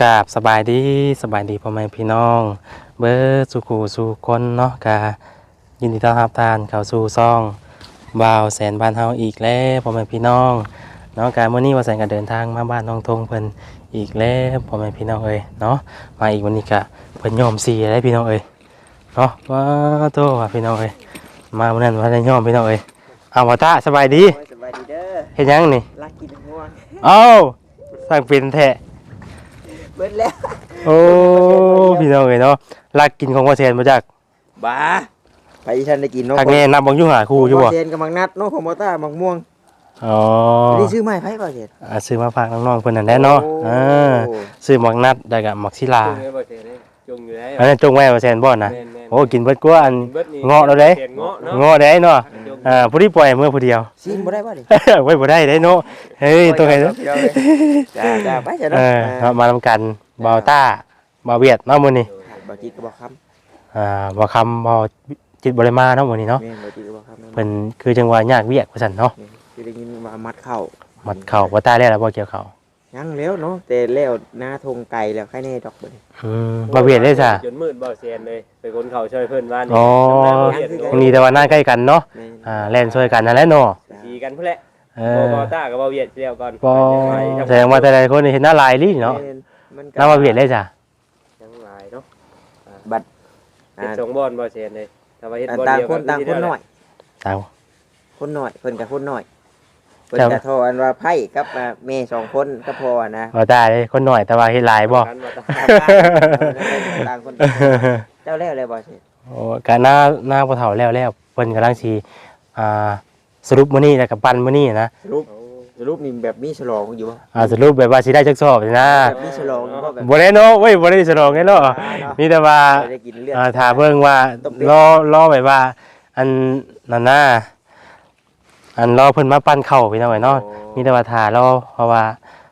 กราบสบายดีสบายดีพ่อแม่พี่น้อง เบิร์สุขูสู่คนเนาะกายินดีต้อนรับทานเข้าสู่ซ่องบ่าวแสนบ้านเฮาอีกแล้วพ่อแม่พี่น้องเนาะการมื้อนี้ว่าแสนก็เดินทางมาบ้านน้องทงเพิ่นอีกแล้วพ่อแม่พี่น้องเอ้ยเนาะมาอีกวันนี้ก็เพิ่นยอมสีได้พี่น้องเอ้ยเนาะว้าโตว่าพี่น้องเอ้ยมามื้อนั้นว่าได้ยอมพี่น้องเอ้ยเอาว่าตาสบายดีโอ้ยสบายดีเด้อเฮ็ดหยังนี่ลักกินง่วงเอ้าสร้างเป็นแท้ เบิดแล้วโอ้พี่น้องเอ้ยเนาะลักกินของว่าแสนมาจากบ้าไปอีทันได้กินเนาะทางแน่นับบังอยู่หาคู่อยู่บ่เซนกับมังนัดเนาะของมอต้ามังม่วงอ๋อนี่ซื้อไม้ไผ่ป่ะเจ็ดอ่าซื้อมาฝากน้องๆเพิ่นนั่นแหละเนาะอ่าซื้อหมักนัดได้กับหมักศิลาจงเลยบ่เสียเลยจงอยู่แล้วอันนั้นจงไว้ว่าแซนบ่นะแม่นๆโอ้กินเบิดกว่าอันเบิดนี่เงาะแล้วเด้สียงเงาะเนาะงอได้เนาะจง อ่าผู้ที่ปล่อยมือผู้เดียว ซีนบ่ได้ป่ะดิไว้บ่ได้เด้เนาะเฮ้ยต้องให้เนาะจ้าจ้าไปจ้ะเอเนาะอเอามาทำกันเบาต้าเบาเวียดเนาะมื้อนี้บ่จิตก็บ่คอ่าบ่คำบ่จิตบ่ได้มาเนาะมื้อนี้ำเนาะแม่นบ่จิตก็บ่คำเพิ่นคือจังหวะยากเวียกว่าซั่นเนาะคือได้ยินว่ามัดเข้ามัดเข่าบ่ต้าแล้วล่ะบ่เกี่ยวเข่า ยังแล้วเนาะแต่แล้วหน้าทงไก่แล้วใครแน่ดอกเบิดอืมบ่เวียดได้จ้ะจนมืดบ่เสียนเลยไปคนเขาช่วยเพิ่นบ้านอ๋อจำได้บ่เสียนตรงนี้แต่ว่าหน้าใกล้กันเนาะแม่นอ่าแล่นช่วยกันนั่นแหละเนาะดีกันพุ่นแหละเอบ่อบ่ต้ากับบ่เวียดเดียวก่อนบ่แสดงว่าแต่ละคนนี่เห็นหน้าลายลีเนาะแม่มันก็หน้าว่าเวียดเลยจ้ะทั้งหลายเนาะบัดเป็นอ่าสองบอนบ่เสียนเลยถ้าว่าเฮ็ดอ่าบ่ต่างเดียวคนต่างคนหน่อย เอาคนหน่อยเพิ่นกับคนหน่อย เพิ่นครับกับโทรอันว่าไพ่กับอ่าแม่สองคนก็พอนะบ่ได้เลยคนหน่อยแต่ว่าเฮ็ดหลายบ่ กันบ่ต้าต่างคนต่างคนเจ้าแล้วเลยบ่สิโอ้ก็หน้าหน้าบ่เฒ่าแล้วแล้วเพิ่นกำลังสิอ่าสรุปมื้อนี้แล้วก็ปั่นมื้อนี้นะสรุปสรุปนี่แบบมีฉลองอยู่บ่อ่าสรุปแบบว่าสิได้จักสอบนี่นะแบบมีฉลองอยู่บ่แบบบ่ได้เนาะเว้ยบ่ได้ฉลองไงเนาะมีแต่ว่า ได้กินเลือด อ่าถ้าเบิ่งว่าต้องเป็นรอรอไว้ว่า อันนั่นน่ะ อันรอเพิ่นมาปั่นเข้าพี่น้องไอ้เนาะมีแต่ว่าถ่ารอเพราะว่า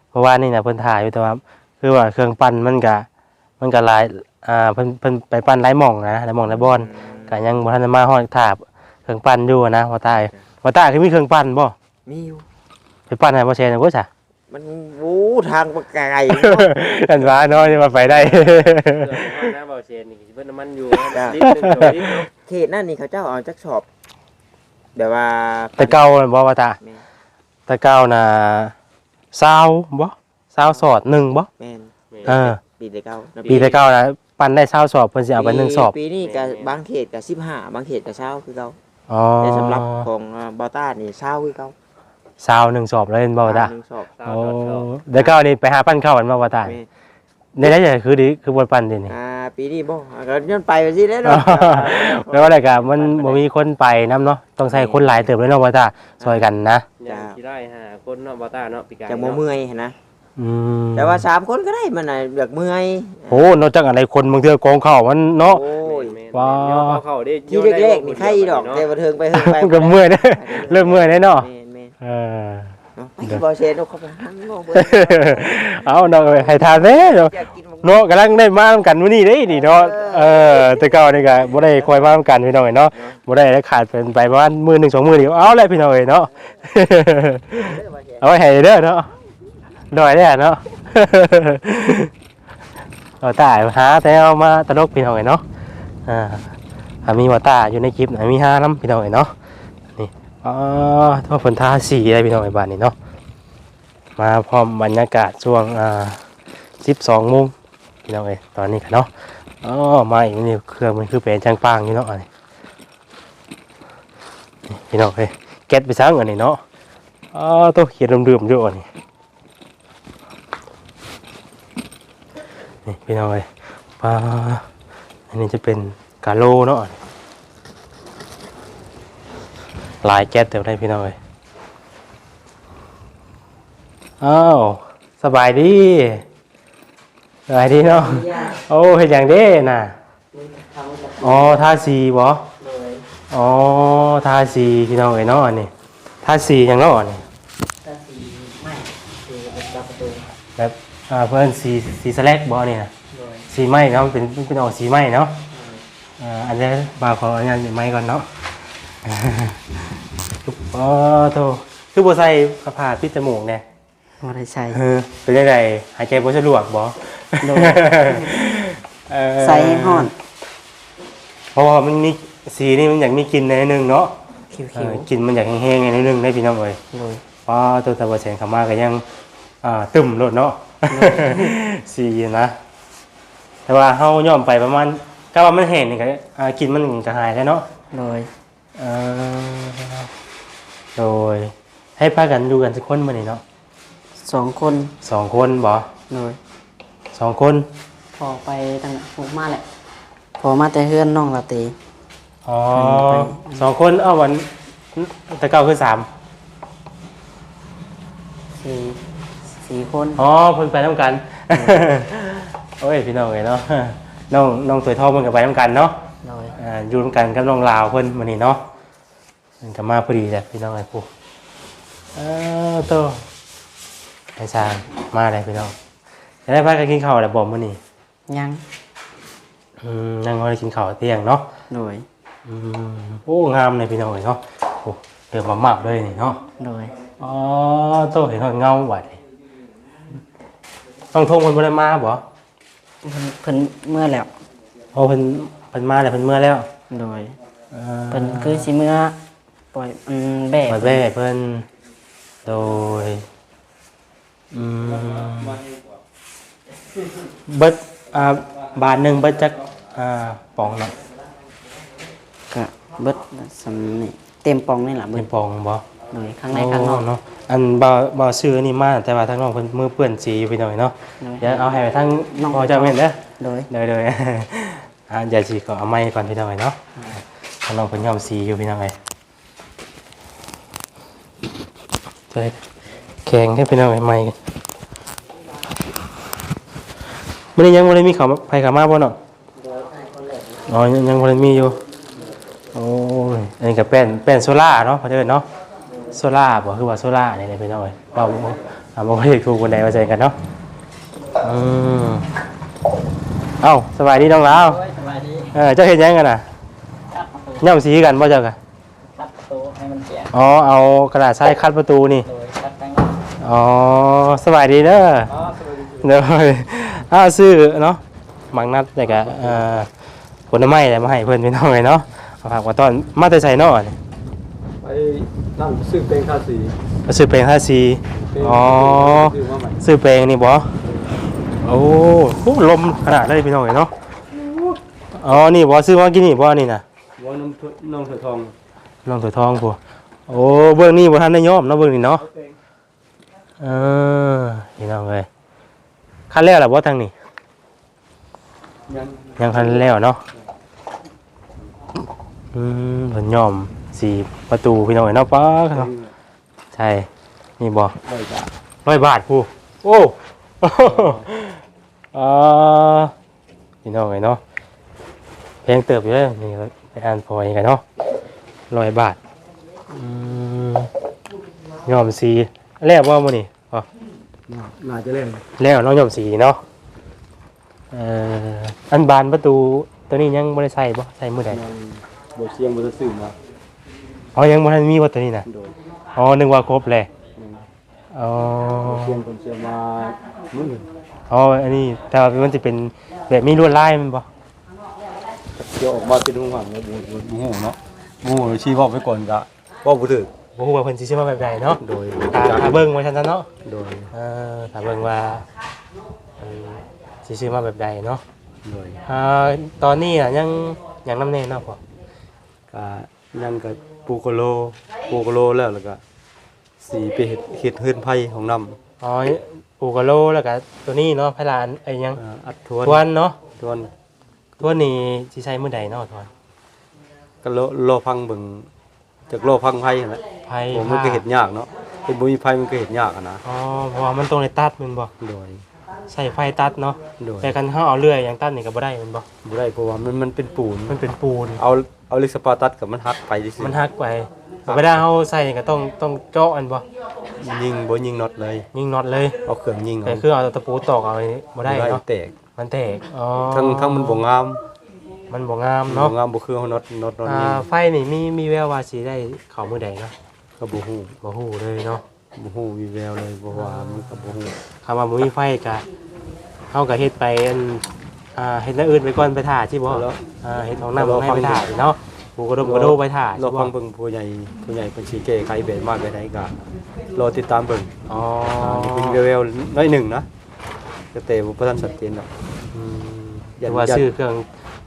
เพราะว่านี่นะเพิ่นถ่ายอยู่แต่ว่าคือว่าเครื่องปั้นมันก็มันก็หลายอ่าเพิ่นเพิ่นไปปั้นหลายหม่องนะหลายหม่องหลายบอนก็ยังบ่ทันได้มาฮอดถ่าเครื่องปั้นอยู่นะว่าตายว่าตายคือมีเครื่องปั้นบ่มีอยู่ไปปั้นให้บ่แชร์นะบ่จ้ะมันวู้ทางบ่ไกลอันว่าเนาะนี่ว่าไปได้เรื่องน้ำบ่เสียนนี่เพิ่นน้ำมันอยู่ลิตรหนึงสองลิตรเนาะเขตนั่นนี่เขาเจ้าเอาจักสอบ แบบว่าแต่เก่าน่ะบ่ว่าตาแม่นแต่เก่าน่ะ20บ่20สอดหนึ่งบ่แม่นเออปีแต่เก่านะปีแต่เก่าน่ะปั้นได้20สอบเพิ่นสิเอาไปหนึ่งสอบปีนี้ก็บางเขตก็15บางเขตก็20คือเก่าอ๋อแต่สำหรับของอ่าบอต้านี่20คือเก่า20หนึ่งสอบเลยบ่ว่าตาหนึ่งสอบสาวโอ้ดอดชอบเดี๋ยวเก้านี่ไปหาปั้นข้าวกันมาว่าตายแม่ในนั้นจะคือดีคือบนปั้นดินี่ อ่า ปีนี้บ่อ่าก็ย้อนไปสิได้เนาะแปลว่าอะไรกันมันบ่มีคนไปน้ำเนาะต้องใช้คนหลายเติบเลยเนาะว่าตาซอยกันนะอย่างที่ได้หาคนเนาะบ่ต้าเนาะปีกายจะบ่เนาะเมื่อยหั้นนะอืมแต่ว่าสามคนก็ได้มันน่ะอยากเมื่อยโอ้นอกจากอะไรคนบางเทื่อกองข้าวมันเนาะ โอ้ยแม่นๆว้าย่อเข้าเข้าได้ที่แรกๆนี่ใครดอกแต่ว่าเทิงไปเทิงไปก็เมื่อยนะเริ่มเมื่อยแน่เนาะแม่นแม่นเออ เนาะไปที่บ่เชนเอาเข้าไปหันงอเบิ่งเอาเนาะให้ทานเด้เนาะอยากกินหมูเนาะกำลังได้มานํกันมื้อนี้เด้นี่เนาะเออแต่เก่านี่ก็บ่ได้คอยมานํกันพี่น้องเนาะบ่ได้ได้ขาดเป็นไปประมาณมื้อหนึงสองมื้อเดียวเอาแหละพี่น้องเนาะเอาไว้ให้เด้อเนาะดอยได้อเนาะเอาตายหาแต่เอามาตลกพี่น้องเอ้ยเนาะอ่าถ้ามีว่าตาอยู่ในคลิปนะมีห้าน้ำพี่น้องเอ้ยเนาะนี่ อ๋อทั่วฝนทาสีอะไรพี่น้องเอ้บ้านนี้เนาะมาพร้อมบรรยากาศช่วงอ่าสิบสองโมงพี่น้องเอ้ยตอนนี้กันเนาะอ๋อมาอีกนี่เครื่องมันคือเป็นจังปางอยู่เนาะอันนี้พี่น้องเอ้ยแก๊สไปซังอันนี้เนาะอ๋อตัวเขียนเดิมๆอยู่อันนี่นี่พี่น้องเลยปลาอันนี้จะเป็นกาโลเนาะ ลายแก๊สเต็มได้พี่น้องเลยอ้าวสบายดีสบายดีเนาะโอ้เห็นอย่างเด้น่ะอ๋อทาสีบ่อ๋อทาสีพี่น้องเลยเนาะอันนี้ทาสีอย่างเนาะอันนี้ก็สีไม่สีเป็นประตูแบบอ่าเพื่อนสีสีสแลกบอเนี่ยนะโดยสีไหมเนาะเป็นเป็นออกสีไหมเนาะอ่าอันนี้บาวขออันนี้ไหมก่อนเนาะ อ๋อโธ่คือบัใส่กระผาปิดจมูกเนี่ยบ่ได้ใส่เออเป็นยังไงหายใจบ่สะดวกบ่โดยเอ่อใส่ให้ฮ้อนเพราะว่ามันมีสีนี่มันอยากมีกลิ่นในอยหนึงเนาะคิเอวอกลิ่นมันอยากแห้งๆในอยหนึงได้พี่น้องเอ้ยๆโดยเพราะตัวตะวันแสงเขามาก็ยังอ่าตึมโลดเนาะสีนะ แต่ว่าเฮาย่อมไปประมาณก็ว่ามันแห้งนี่ก็อ่ากลิ่นมันก็หายแล้วเนาะ โดย เออ โดยให้พากันดูกันสักคนมื้อนี้เนาะสองคนสองคนบ่โดยสองคนพอไปตั้งแต่ผมมาแหละพอมาแต่เฮือนน้องละตีอ๋อไปสองคนเอ้าวันแต่เก้าคือสามสี่สี่คนอ๋อเพิ่นไปน้ำกันโอ้ยพี่น้องเอ้ยเนาะน้องน้องสวยทองเพิ่นก็ไปน้ำกันเนาะโดยอ่าอยู่น้ำกันกับน้องลาวเพิ่นมื้อนี้เนาะ เพิ่นก็มาพอดีแหละพี่น้องไอ้ผู้เออโตไอ้สร้างมาเลยพี่น้องจะได้พากันกินข้าวแล้วบ่มื้อนี้ยังอืมยังบ่ได้กินข้าวเที่ยงเนาะโดยอืมโอ้งามเลยพี่น้องเอ้ยเนาะโอ้เดือดมากๆเลยนี่เนาะโดยอ๋อโตเห็นเขาเงาหวัดนี่ต้องทงคนบ่ได้มาบ่เพิ่นเพิ่นเมื่อแล้วโอ้เพิ่นเพิ่นมาแล้วเพิ่นเมื่อแล้วโดยเอ่อเพิ่นคือสิเมื่อ ปล่อยอืมแบกปล่อยแว่เพิ่นโดยอืมเบิดอ่าบาทหนึงเบิดจักอ่าปองเนาะก็เบิดสำนี่เต็มปองนี่ล่ะเบิเป็ดนปองบ่โดยข้างในข้างนอกโเนาะอันบ่บ่ซื้ออันนี้มาแต่ว่าทางน้องเพิ่นมือเปื้อนสีอยู่พี่น้อยเนาะโดย เดี๋ยวเอาให้ไปทางน้องพ่อเจ้าแม่นเด้อ โดย เดี๋ยวเดี๋ยวอ่าอย่าสีก็เอาไม้ก่อนพี่น้องไงเนาะทางน้องเพิ่นยอมสีอยู่พี่น้องไงใช่แข็งให้พี่น้องไงไม้กันมื้อนี้ยังบ่ได้มีเขาวไผเขามาบ่เนาะอ๋อยังยังบ่ได้มีอยู่โอ้ยอันนี้ก็แป้นแป้นโซล่าเนาะเขาเอิ้นเนาะโซล่าบ่คือว่าโซล่านี่แหละพี่น้องเอ้ยเว้าบ่อ่าบ่ได้ถูกคนใดว่าใจกันเนาะอืมเอ้าสบายดีน้องลาวสบายดีเออเจ้าเห็นยังกันน่ะครับประตูย่ำสีกันบ่เจ้ากัน อ๋อเอากระดาษทรายคัดประตูนี่ โดยครับตั้งอ๋อสบายดีเด้ออ๋อสวัสดีเด้ออ้าวซื้อเนาะหมังนัดแต่กะเอ่อผลไม้อะไรมาให้เพื่อนพี่น้องเลยเนาะเอาฝากว่าตอนมาแต่ใส่นอนี่ไปนั่งซื้อเป็นค่าสีเอาซื้อเพลง5 c อ๋อ ซื้อมาใหม่ซื้อเพลงนี่บ่โอ้โหลมขนาดเลยพี่น้องเลยเนาะอ๋อนี่บ่ซื้อมากินนี่บ่นี่น่ะว่าน้ำถ้วยน้องเสือทองลองตัวทองผัว โอ้เบื้องนี้บ่ทันได้ยอมเนาะเบื้องนี้เนาะเออพี่น้องเอ้ยคันแล้วล่ะบ่ทางนี้ยังยังคันแล้วเนาะอืมเพิ่นยอมสีประตูพี่น้องเอ้ยเนาะป้าเนาะใช่นี่บ่ร้อยบาทผู้โอ้อ่าพี่น้องเอ้ยเนาะแพงเติบอยู่เด้อนี่ไปอ่านพอยกันเนาะร้อยบาท ยอมสีแล้วบ่มื้อนี้อ๋อน่าจะเล่นแล้วน้องยอมสีเนาะเอ่ออันบานประตูตัวนี้ยังบ่ได้ใส่บ่ใส่มื้อใดยังบทเชียงบทสื่อมาอ๋อยังบ่ทันมีว่าตัวนี้น่ะโดยอ๋อนึกว่าครบแล้วอ๋อเชียงคนเชียงมามื้อหนึ่งอ๋ออันนี้แต่ว่ามันจะเป็นแบบมีลวดลายมันบ่เดี๋ยวออกมาเป็นห้องหังแล้วบูบูบูหูเนาะบูหูชี้บอกไว้ก่อนกะว่าบูถึกบ่ฮู้ว่าเพิ่นสิชื่อมาแบบใดเนาะโดยถ้าถ้าเบิ่งว่าซั่นซะเนาะโดยเออถ้าเบิ่งว่าเพิ่นสิชื่อมาแบบใดเนาะโดยอ่าตอนนี้น่ะยังยังน้ำแน่เนาะพ่อกะนั่นก็ปูโกโลปูโกโลแล้วแล้วก็สีไปเห็ดเห็ดเฮือนไผ่ของน้ำอ๋อปูกะโลแล้วก็ตัวนี้เนาะพลานไอ้ยังอ่าอัดทวนทวนเนาะทวนทวนนี่สิใช้มื้อใดเนาะทวนก็โลโลพังเบิ่ง จากโลพังไผ่นั่นแหละไผผมมันก็เห็ดยากเนาะเป็นบุญไผ่มันก็เห็ดยากอะนะอ๋อเพราะว่ามันต้องได้ตัดแมันบ่โดยใช้ไฟตัดเนาะโดย แต่กันเฮาเอาเลื่อยอย่างตัดนี่ก็บ่ได้แมันบ่บ่ได้เพราะว่ามันมันเป็นปูนมันเป็นปูน เอาเอาเหล็กสปาตัดกับมันหักไปดิมันหักไปเวลาเฮาใส่นี่ก็ต้องต้องเจาะอันบ่ยิงบ่ยิงน็อตเลย ยิงน็อตเลยเอาเครื่องยิงแต่เอาคือเอาตะปูตอกเอาไว้บ่ได้เนาะแตกมันแตกอ๋อทั้งทั้งมันบ่งาม มันบ่งามบ่เนาะงามบ่คือเอาน็อตน็อตน็อตอ่ายิงไฟนี่มีมีแววว่าสิได้เข้ามื้อใดเนาะก็บ่ฮู้บ่ฮู้เลยเนาะบ่ฮู้มีแววเลยบ่ว่ามันก็บ่ฮู้คำว่าบ่มีไฟก็เฮาก็เฮ็ดไปอันอ่าเฮ็ดอย่างอื่นไปก่อนไปถ่าสิบ่แล้วอ่าเฮ็ดของน้ำของให้ไปถ่าสิเนาะปูกระดมกระโดไปถ่าเราสิบ่ฟังเบิ่งผู้ใหญ่ผู้ใหญ่เป็นสีเก้ไขเบสมากไปไหนก็รอติดตามเบิ่งอ๋ออ่านี่เป็นเวลๆน้อยหนึ่งนะก็เตะบ่ทันชัดเจนหรอกอืมยันหรือว่ายันซื้อเครื่อง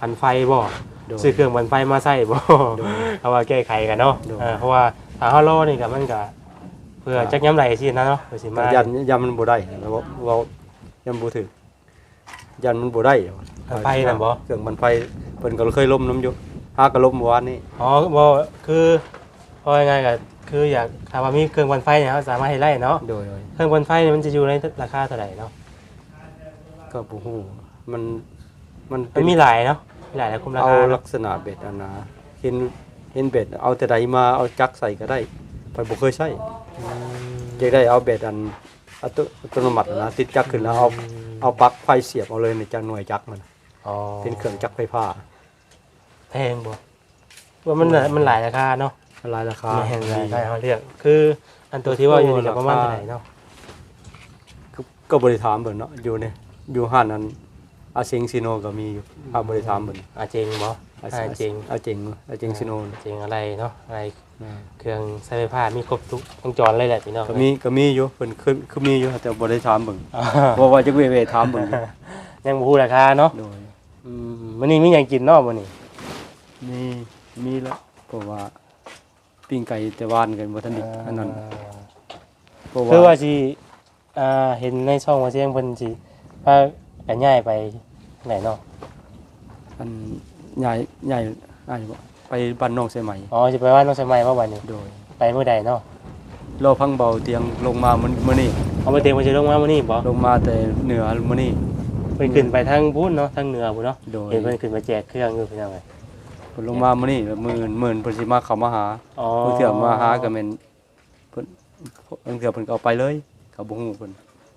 พันไฟบ่โดย ซื้อเครื่องพันไฟมาใส่บ่โดยเอาว่าแก้ไขกันเนาะโดยอ่าเพราะว่าถ้าเฮารอนี่ก็มันก็เพื่อจักย้ำไหลสินะเนาะเพื่อสิมายันยันมันบ่ได้แล้วว่าเว้ายันบ่ถึกยันมันบ่ได้พันไฟนั่นบ่เครื่องมันไฟเพิ่นก็เคยล้มน้ำอยู่หาก็ล้มเมื่อวานนี้อ๋อบ่คือพอยังไงก็คืออยากถ้าว่ามีเครื่องพันไฟเนี่ยเขาสามารถให้ไล่เนาะโดยโดยเครื่องพันไฟเนี่ยมันจะอยู่ในราคาเท่าไหร่เนาะก็บ่ฮู้มันมันมัเป็นนมีหลายเนาะมี หลายแล้วคุมราเอาคาลักษณะเบ็ดอันนะเห็นเห็นเบ็ดเอาแต่ใดมาเอาจักใส่ก็ได้ไปบ่เคยใช้อืมจะได้เอาเบ็ดอันอัตอัตโนมัตินะติดจักขึ้นแล้วเอาเอาปลั๊กไฟเสียบเอาเลยในจักหน่วยจักมันอ๋อเป็นเครื่องจักรไฟฟ้าแพงบ่ว่ามันหลายมันหลายราคาเนาะรายราคาไม่เห็นราคาเขาเรียกคือ อันตัวที่ว่าอยู่นี่ก็ประมาณเท่าไหร่เนาะก็ก็บริถามเบิ่นเนาะอยู่ในอยู่ห้านนั้น อาเซงซิโนก็มีอยู่พาบริถามเบิ่นอาเจงบ่อาเจงอาเจงอาเจงซิโนอาเจงอะไรเนาะอะไรเครื่องใช้ไฟฟ้ามีครบทุกวงจรเลยแหละพี่น้องก็มีก็มีอยู่เพิ่นคือคือมีอยู่แต่บ่ได้ถามเบิ่งอ่าบ่ว่าจะเวเวถามเบิ่งอยู่ยังบ่ฮู้ราคาเนาะโดยอืมมื้อนี้มีหยังกินเนาะมื้อนี้มีมีแล้วเพราะว่าปิ้งไก่แต่วานกันบ่ทันไดอันนั้นเพราะคือว่าว่าสิอ่าเห็นในช่องว่าเสียงเพิ่นสิพา กันย้ายไปไหนเนาะอันใหญ่ใหญ่อ้ายบ่ไปบ้านน้องใส่ไหมอ๋อสิไปว่าน้องสมัยว่าวันนี้โดยไปมื้อใดเนาะรอพังเบาเตียงลงมามื้อมื้อนี้เอาไปเตรียมมาสิลงมามื้อนี้บ่ลงมาแต่เหนือมื้อนี้เพิ่นขึ้นไปทางพุ้นเนาะทางเหนือพุ่นเนาะโดยเห็นเพิ่นขึ้นมาแจกเครื่องอยู่พี่น้องเอ้ยเพิ่นลงมามื้อนี้แล้วมื้ออื่นมื้ออื่นเพิ่นสิมาเข้ามาหาอ๋อเพิ่นเถื่อมาหาก็แม่นเพิ่นเพิ่นเถื่อเพิ่นก็เอาไปเลยก็บ่ฮู้เพิ่น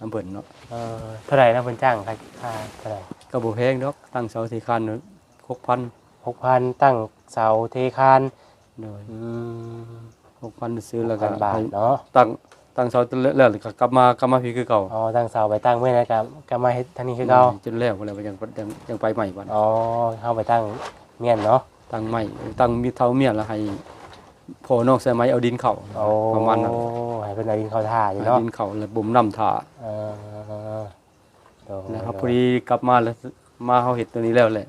นำเพิ่นเนาะเอ่อเท่าไหร่นะเพิ่นจ้างค่าค่าเท่าไหร่ก็บ่แพงดอกตั้งเสาที่คัน6,000 6,000ตั้งเสาเทคานโดยอืม6,000ซื้อแล้วก็6,000บาทเนาะตั้งตั้งเสาแล้วก็กลับมากลับมาพี่คือเก่าอ๋อตั้งเสาไปตั้งไว้นะครับก็มาเฮ็ดทางนี้คือเก่าจนแล้วแล้วยังยังยังไปใหม่บัด อ๋อเข้าไปตั้งเมียนเนาะ ตั้งใหม่ตั้งมีเท่าเมียแล้วให้พ่อนอกใส่ไม้เอาดินเข้าโอ้ประมาณนั้นให้เพิ่นเอาดินเข้าท่าอยู่เอาเนาะดินเข้าแล้วบ่มน้ำท่าเออโดย นะครับพอดีกลับมาแล้วมาเฮาเฮ็ดตัวนี้แล้วแหละ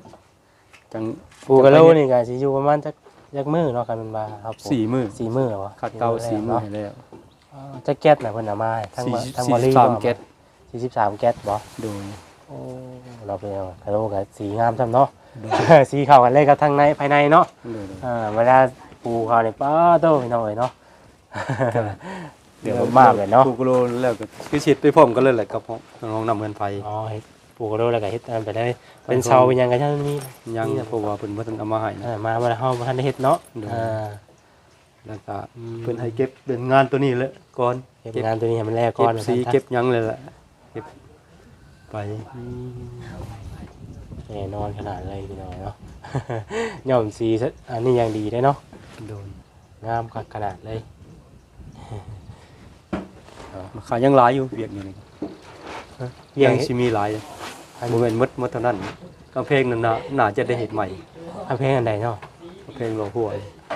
จังปูกะโลนี่ก็สิอยู่ประมาณจักจักมื้อเนาะกันมันมาครับผมสี่มื้อสี่มื้อเหรอวะคัดเก่าสี่มื้อให้แล้วอ๋อจักแก๊สน่ะเพิ่นเอามาให้ทั้งสี่บ่ทั้งสี่บอลลี่สามแก๊ส43แก๊สบ่โดยโอ้เราเป็นกะโลก็สีงามจังเนาะสีเข้ากันเลยกับทางในภายในเนาะโดยอ่าเวลาปูเขาเนี่ยป้าโตพี่น้องเอ้ยเนาะ เดี๋ยวมากเลยเนาะปลูกโลแล้วก็คือสิไปพร้อมกันเลยแหละกับน้องนำเงินไฟอ๋อเฮ็ดปูกระโดดแล้วก็เฮ็ดอันไปได้เป็นเสาเป็นหยังกันท่านนี้ยังเพราะว่าเพิ่นบ่ทันเอามาให้นะอ่ามาเวลาเฮาบ่ทันได้เฮ็ดเนาะเดี๋ยวอ่าแล้วก็อืมเพิ่นให้เก็บเดินงานตัวนี้แหละก่อนเฮ็ดงานตัวนี้ให้มันแลกก่เก็อนบสีว่าซั่นเก็บหยังเลยแหละเก็บไปอืมแน่นอนขนาดเลยพี่น้องเนาะย่อมสีซะอันนี้ยังดีได้เนาะโดนงามคักขนาดเลย ราคายังหลายอยู่เวียกนี่นี่เลี้ยยังงสิมีหลายอันบ่แม่นหมดหมดเท่านั้นกำแพงนั่นน่ะน่าจะได้เฮ็ดใหม่อันเพลงอันใดเนาะกำแพงบ่หัว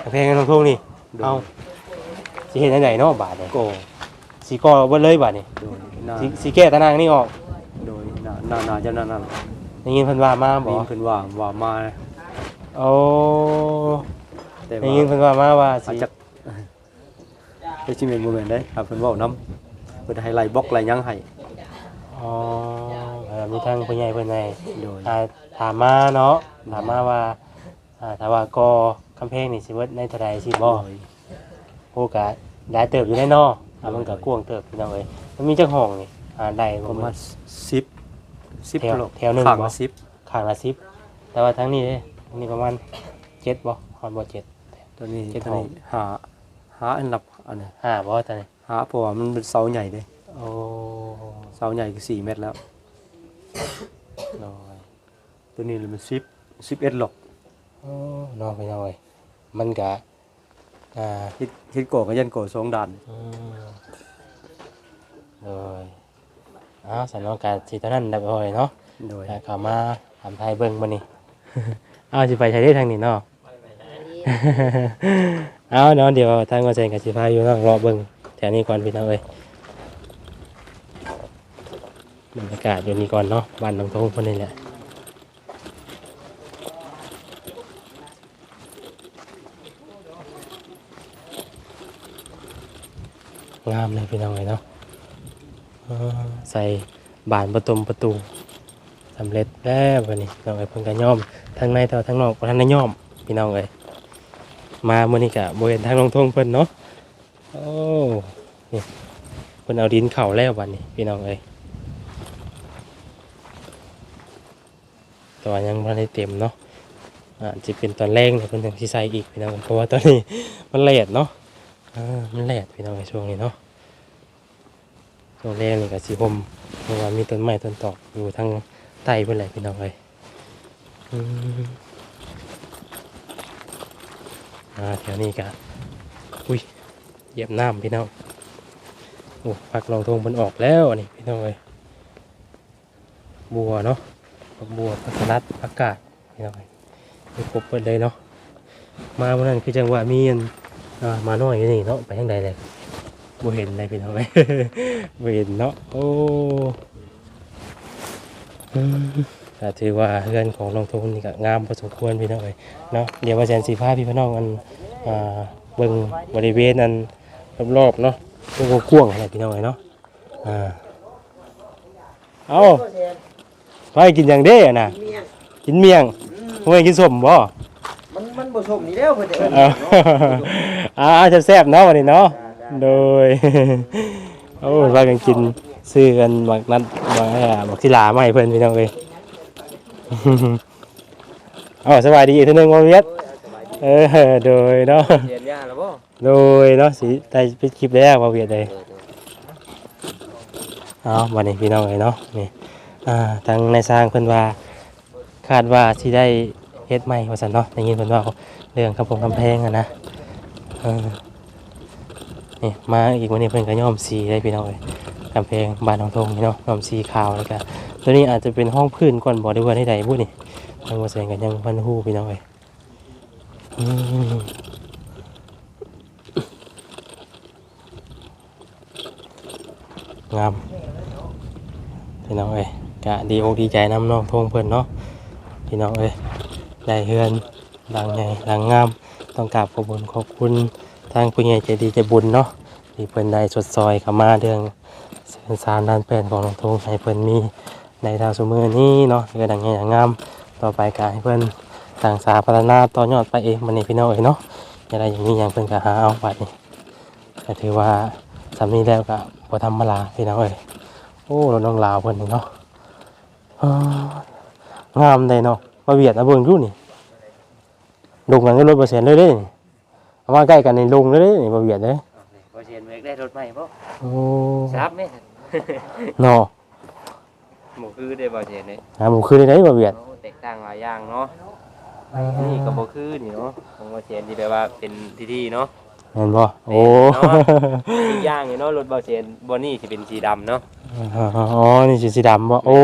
อันเพลงอันทุ่งนี่โดนเอาสิเฮ็ดอันใดเนาะบาดนี่ก็สีก่อเบิดเลยบาดนี่โดยน่าสีสีแก้ตารางนี่ออกโดยน่าน่าน่าจะนั่นนั่นได้ยินเพิ่นว่ามาบ่มีเพิ่นว่าว่ามาโอ้แต่ได้ว่ายินเพิ่นว่ามาว่าอาสิจจะเฮ็ดสิแม่นบ่แม่นได้ครับเพิ่นเว้านำ เพิ่นให้ไล่บล็อกไล่หยังให้อ๋อเออมีทางผู้ใหญ่เพิ่นให้โดยอ่าถามมาเนาะถามมาว่าอ่าถ้าว่าก่อกำแพงนี่สิเบิดในเท่าใดสิบ่โดยโอ้ก็หลายเติบอยู่ได้เนาะอ่ามันก็กว้างเติบพี่น้องเอ้ยมันมีจักห้องนี่อ่าได้ปประระมามาณณ10 10แถวโลแถวหนึ่งข้างบ่ละ10ข้างละ10แต่ว่าทั้งนี้เด้อันนี้ประมาณ7บ่ฮอดบ่7ตัวนี้เจ็ดตัวนี้ห้องหาหาอันดับอันนี้ห้าบ่ตอนนี้ หาเพราะว่ามันเป็นเสาใหญ่เด้โอ้เสาใหญ่คือ4เมตรแล้วน้อยตัวนี้เลยมัน10 11หลอกโอ้น้องพี่น้องเอ้ยมันก็อ่าเฮ็ดเฮ็ดก่อก็ยันก่อสองด้านอืมเลยอ้าวสำนักการสิเท่านั้นได้บ่อยเนาะโดยแต่เข้ามาถามไทยเบิ่งบ่นี่ อ้าวสิไปใช้ได้ทางนี้เนาะ เอาเนาะเดี๋ยวทางกเกษตรกับสิพาอยู่เนาะรอเบิ่งแถวนี้ก่อนพี่น้องเอ้ยบรรยากาศอยู่นี่ก่อนเนาะบ้านน้องทงคนนี้แหละงามเลยพี่น้องเอ้ยเนาะใส่บานประตูประตูสำเร็จแล้ววันนี้น้องเอ้ยเพิ่นก็ย่อมทั้งในต่อทั้งนอกทันได้ย่อมพี่น้องเอ้ยมาเมื่อนี้กะบริเวณทางลงทงเพิ่นเนาะ พิ่นเอาดินเข่าแล้ววันนี้พี่น้องเอ้ยแตัวายังไม่ได้เต็มเนาะอ่าจะเป็นตอนแรกเนี่ยเพิ่นถึงที่ใส่อีกพี่น้องเพราะว่าตอนนี้มันแหลดเนาะอ่ามันแหลดพี่น้องในช่วงนี้เนาะช่วงแรกนี่ก็สีผมเพราะว่ามีต้นไม้ต้นตอกอยู่ทางใต้เพิ่นแหละพี่น้องเอ้ยอ่าแถวนี้กะอุ้ยเหยียบน้ำพี่น้อง โอ้พักลองทงมันออกแล้วนี่พี่น้องเลยบัวเนาะบัวผักสลัดผักาดพี่น้องเอ้ยมีครบหมดเลยเนาะมาวันนั้นคือจังหวะมีนอ่ามาน้อยอยู่นี่เนาะไปทางใดเลยบ่เห็นเลยพี่น้องเลยบ่เห็นเนาะโอ้อืมก็ถือว่าเรือนของลองทงนี่ก็งามพอสมควรพี่น้องเลยเนาะเดี๋ยวว่าแจนสีผ้าพี่พี่น้องอันเบิ่งบริเวณอันรอบๆเนาะ พวกกว้างอะไรพี่น้องเนาะอ่าเอาไปกินอย่างเด้อะนะเมียงกินเมียงเมื่อกินส้มบ่มันมันบ่สมนี่แล้วเพิ่นจะเอิ้นเอาอ่าแซ่บๆเนาะวันนี้เนาะโดยโอ้ว่ากันกินซื้อกันบักนัดบักอะไรอะบักที่ลามาให้เพิ่นพี่น้องเลยเอาสบายดีอีกเทีนึงว่าเวียดเออโดยเนาะเรียนยาแล้วบ่ โดยเนาะสิได้ปิดคลิปแล้วว่าเวียดเลยเอาวันนี้พี่น้องเลยเนาะนี่อ่าทางในสร้างเพิ่นว่าคาดว่าสิได้เฮ็ดใหม่ว่าซั่นเนาะได้ยินเพิ่นว่าเรื่องกำแพงกำแพงอะนะเออนี่มาอีกวันนี้เพิ่นก็ย้อมสีได้พี่น้องเลยกำแพงบ้านหนองทงนี่เนาะย้อมสีขาวแล้วก็ตัวนี้อาจจะเป็นห้องพื้นก่อนบ่ได้ว่าได้ใดบุนี่ทางว่าแสงกันยังพันฮู้พี่น้องเลยอืม งามพี่น้องเอ้ยกะดีอกดีใจน้ำน้องทงเพื่อนเนาะพี่น้องเอ้ยได้เฮือนดังใหญ่ดังงามต้องกราบขอบคุญขอบคุณทางผู้ใหญ่ใจดีใจบุญเนาะที่เพิ่อนได้สดซอยขามาเรื่องเส้นสารด้านแปนของน้องทงให้เพิ่อนมีในทางสมือนี้เนาะเฮือนดังใหญ่ดังงามต่อไปกะให้เพิ่อนต่างสาพัฒนาต่อยอดไปเองมันนี่พี่น้องเอ้ยเนาะอย่าได้อย่างนี้อย่างเพิ่อนก็หาเอาบัดนี้ก็ถือว่า สำนี้แล้วก็บ่ธรรมดาพี่น้องเอ้ยโอ้รถน้องลาวเพิ่นนี่เนาะอ่างามเลยเนาะมาเวียดเอาเบิ่งดูนี่ลงกันก็รถบ่แสนเลยเด้นี่เอามาใกล้กันนี่ลงเลยเด้นี่บ่เวียดเด้บ่เรียนเมกได้รถใหม่บ่โอ้ครับแม่เนาะหมูคือได้บ่เรียนนี่หาหมู่คือได้บ่เวียดโอ้แตกต่างหลายอย่างเนาะนี่ก็บ่คือนี่เนาะของบ่เรียนที่แบบว่าเป็นที่ๆเนาะเห็นบ่โอ้เนาะอีกอ ย่างนี่เนาะรถบ่เรียนบ่นี่สิเป็นสีดำเนาะอ๋อ นี่สีสีดำบ่โอ้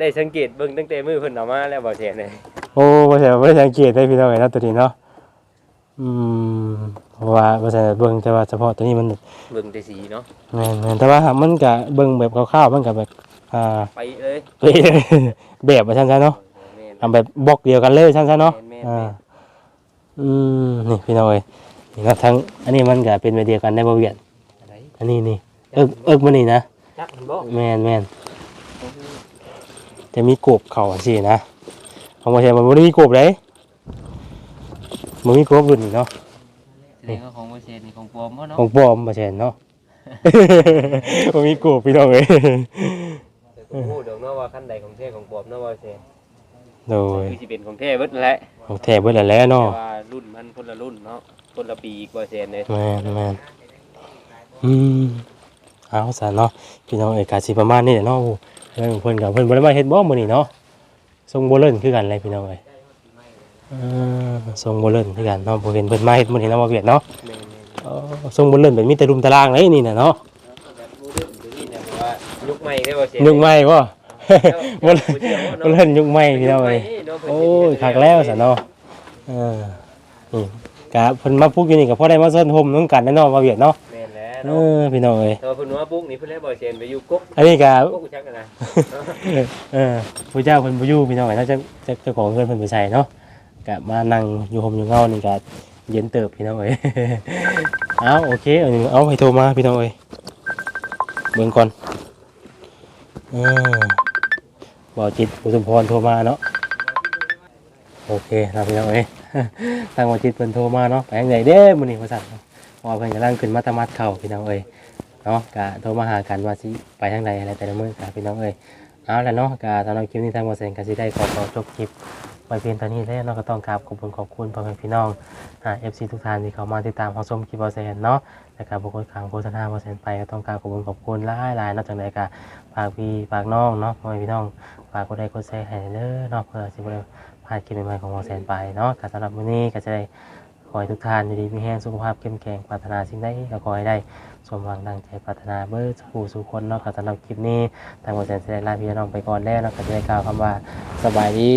ได้สังเกตเบิ่งตั้งแต่มือเพิ่นเอามาแล้วบ่เรียนเลยโอ้บ่ใช่บ่ได้สังเกตได้พี่น้องเอ้ยเนาะตัวนี้เนาะอืมเพราะว่าบ่ใช่เบิ่งแต่ว่าเฉพาะตัวนี้มันเบิ่งแต่สีเนาะแม่นแม่นแต่ว่าหากมันก็เบิ่งแบบคร่าวๆมันก็แบบอ่าไปเลยเป๊ะแบบว่าซั่นซะเนาะแม่นเอาแบบบล็อกเดียวกันเลยซั่นซะเนาะแม่นๆอ่าอืมนี่พี่น้องเอ้ยนี่นะทั้งอันนี้มันก็เป็นแบบเดียวกันได้บ่เวียด อะไรอันนี้นี่เอิกเอิกมันนี่นะจักมันบ่แม่นแม่นจะมีกบเข้าสินะของบ่ใช่มันบ่ได้มีกบเด้บ่มีกบรุ่นนี่เนาะแสดงว่าของบ่เรียนนี่ของปลอมบ่เนาะของปลอมบ่ใช่เนาะบ่มีกบพี่น้องเอ้ยแต่ก็พูดเดี๋ยวเนาะว่าคันใดของแท้ของปลอมเนาะบ่เรียนโดยคือสิเป็นของแท้เบิดนั่นแหละของแท้เบิดแล้วแหละแต่เนาะว่ารุ่นมันคนละรุ่นเนาะคนละปีกว่าเซนเลยแม่นแม่น อืมเอาซะเนาะพี่น้องเอกาสิประมาณนี้แหละเนาะเรื่องเพิ่นกับเพิ่นบ่ได้มาเฮ็ดบ่มื้อนี้เนาะทรงบ่เลิ่นคือกันเลยพี่น้องเอ้ยเออทรงบ่เลิ่นคือกันเนาะบ่เห็นเพิ่นมาเฮ็ดมื้อนี้เนาะบ่เวียดเนาะเออทรงบ่เลิ่นแบบมีแต่รุมตารางเลยนี่น่ะเนาะแบบรู้เรื่องตัวนี้เนี่ยเพราะว่ายุคใหม่ได้บ่เสียยุคใหม่บ่บ่เจ้าผู้เชี่ยวเนาะบ่เล่นยุคใหม่พี่น้องเอ้ยโอ้ยคักแล้วสะเนาะเออนี่กะเพิ่นมาพูดอยู่นี่ก็พอได้มาซ่อนห่มน้ำกันแน่นอนว่าเวียดเนาะ แม่นแล้วเอเนาะอพี่น้องเอ้ยแต่ว่าเพิ่นว่าปุ๊กนี่เพิ่นเลยบ่เสียนไปอยู่กุ๊กอันนี้ก็กุ๊กกูจักกันนะ เออผู้เจ้าเพิ่นบ่อยู่พี่น้องเอ้ยเนาะจะจะเจ้าของเงินเพิ่นไปใส่เนาะก็มานั่งอยู่ห่มอยู่เงานี่ก็เย็นเติบพี่น้องเอ้ย เอาโอเคเอานี่เอาให้โทรมาพี่น้องเอ้ยเบิ่งก่อนเออบ่าวจิตอุสมพรโทรมาเนาะโอเคนะพี่น้องเอ้ย ทางบ่าวจิตเพิ่นโทรมาเนาะไปทางไหนเด้มื้อนี้ว่าซั่นเนาะ เพราะว่าเพิ่นกำลังขึ้นมาตะมัดเข้าพี่น้องเอ้ยเนาะก็โทรมาหากันว่าสิไปทางใดอะไรแต่ละมื้อก็พี่น้องเอ้ยเอาละเนาะกาสำหรับคลิปนี้ทางบอเซนก็สิได้ขอขอจบคลิปไว้เพียงเท่านี้แล้วเนาะก็ต้องกราบขอบคุณขอบคุณพ่อแม่พี่น้องอ่าเอฟซีทุกท่านที่เข้ามาติดตามของชมคลิปบอเซนเนาะและการบุคคลขังโฆษณาบอเซนไปก็ต้องกราบขอบคุณขอบคุณหลายหลายนอกจากนั้ก็ฝากพี่ฝากน้องเนาะพ่อแม่พี่น้องฝากกดไลค์กดแชร์ให้เด้อเนาะเพื่อสิบ่ได้พลาดคลิปใหม่ๆของบอเซนไปเนาะก็สำหรับวันนี้ก็จะได้ อให้ทุกท่านอยู่ดีมีแห้งสุขภาพเข้มแข็งปรารถนาสิ่งใดก็ขอให้ได้สมหวังดังใจปรารถนาเบิดสู่สู่คนเนาะก็สำหรับคลิปนี้ทางบริษัทแสดงลาพี่น้องไปก่อนแล้วเนาะก็จะได้กล่าวคำว่าสบายดี